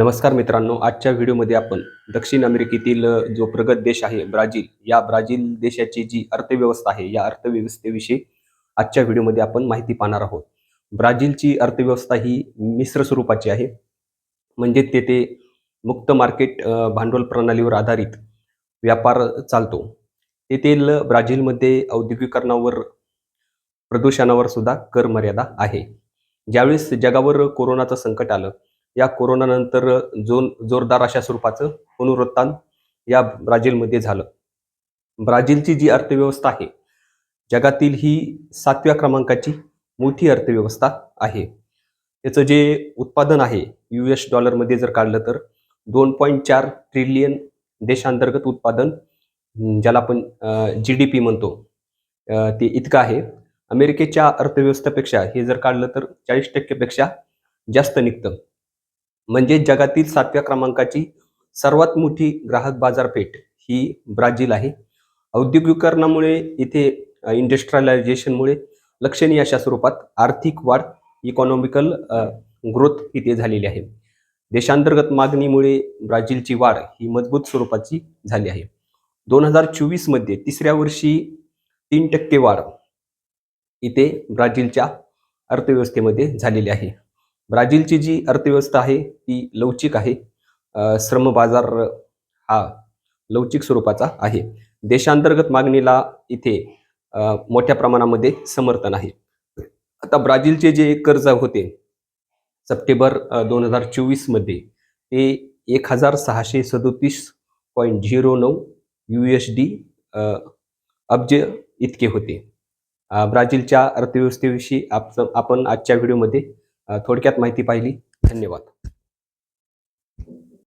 नमस्कार मित्रांनो आजच्या व्हिडिओमध्ये आपण दक्षिण अमेरिकेतील जो प्रगत देश आहे ब्राझील या ब्राझील देशाची जी अर्थव्यवस्था आहे या अर्थव्यवस्थेविषयी आजच्या व्हिडिओमध्ये आपण माहिती पाहणार आहोत. ब्राझीलची अर्थव्यवस्था ही मिश्र स्वरूपाची आहे. म्हणजे तेथे मुक्त मार्केट भांडवल प्रणालीवर आधारित व्यापार चालतो. तेथील ब्राझीलमध्ये औद्योगिकरणावर प्रदूषणावर सुद्धा कर मर्यादा आहे. ज्यावेळेस जगावर कोरोनाचं संकट आलं या कोरोनानंतर जो जोरदार अशा स्वरूपाचं पुनरुत्थान या ब्राझीलमध्ये झालं. ब्राझीलची जी अर्थव्यवस्था आहे जगातील ही सातव्या क्रमांकाची मोठी अर्थव्यवस्था आहे. त्याचं जे उत्पादन आहे यू एस डॉलरमध्ये जर काढलं तर दोन पॉईंट चार ट्रिलियन देशांतर्गत उत्पादन ज्याला आपण जी डी पी म्हणतो ते इतकं आहे. अमेरिकेच्या अर्थव्यवस्थेपेक्षा हे जर काढलं तर चाळीस टक्केपेक्षा जास्त निघतं. म्हणजे जगातील सातव्या क्रमांकाची सर्वात मोठी ग्राहक बाजारपेठ ही ब्राझील आहे. औद्योगिकरणामुळे इथे इंडस्ट्रियलायझेशनमुळे लक्षणीय अशा स्वरूपात आर्थिक वाढ इकॉनॉमिकल ग्रोथ इथे झालेली आहे. देशांतर्गत मागणीमुळे ब्राझीलची वाढ ही मजबूत स्वरूपाची झाली आहे. दोन हजार चोवीसमध्ये तिसऱ्या वर्षी तीन टक्के वाढ इथे ब्राझीलच्या अर्थव्यवस्थेमध्ये झालेली आहे. ब्राझीलची जी अर्थव्यवस्था आहे ती लवचिक आहे. श्रम बाजार हा लवचिक स्वरूपाचा आहे. देशांतर्गत मागणीला इथे मोठ्या प्रमाणामध्ये समर्थन आहे. आता ब्राझीलचे जे कर्ज होते सप्टेंबर दोन हजार चोवीसमध्ये ते एक हजार सहाशे सदोतीस पॉईंट झिरो नऊ यू एस डी अब्ज इतके होते. ब्राझीलच्या अर्थव्यवस्थेविषयी आप आपण आजच्या व्हिडिओमध्ये थोडक्यात माहिती पाहिली. धन्यवाद.